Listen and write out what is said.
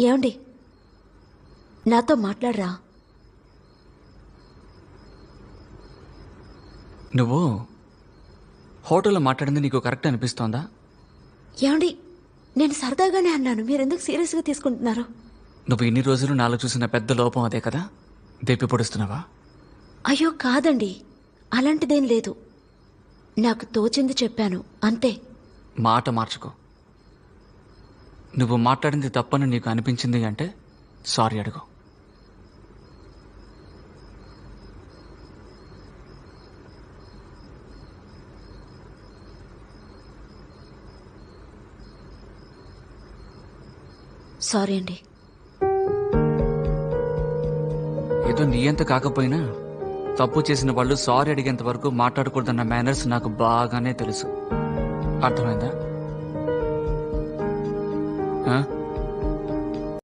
ఏమండి? నాతో మాట్లాడరా? నువ్వు హోటల్లో మాట్లాడింది నీకు కరెక్ట్ అనిపిస్తోందా? ఏమండి నేను సరదాగానే అన్నాను. మీరెందుకు సీరియస్గా తీసుకుంటున్నారు? నువ్వు ఇన్ని రోజులు నాలో చూసిన పెద్ద లోపం అదే కదా? దెప్పి పొడుస్తున్నావా? అయ్యో కాదండి. అలాంటిదేం లేదు. నాకు తోచింది చెప్పాను. అంతే. మాట మార్చుకో. నువ్వు మాట్లాడింది తప్పని నీకు అనిపించింది అంటే సారీ అడుగు. సారీ అండి. ఏదో నీ ఎంత కాకపోయినా తప్పు చేసిన వాళ్ళు సారీ అడిగేంత వరకు మాట్లాడకూడదన్న మేనర్స్ నాకు బాగానే తెలుసు. అర్థమైందా? Huh?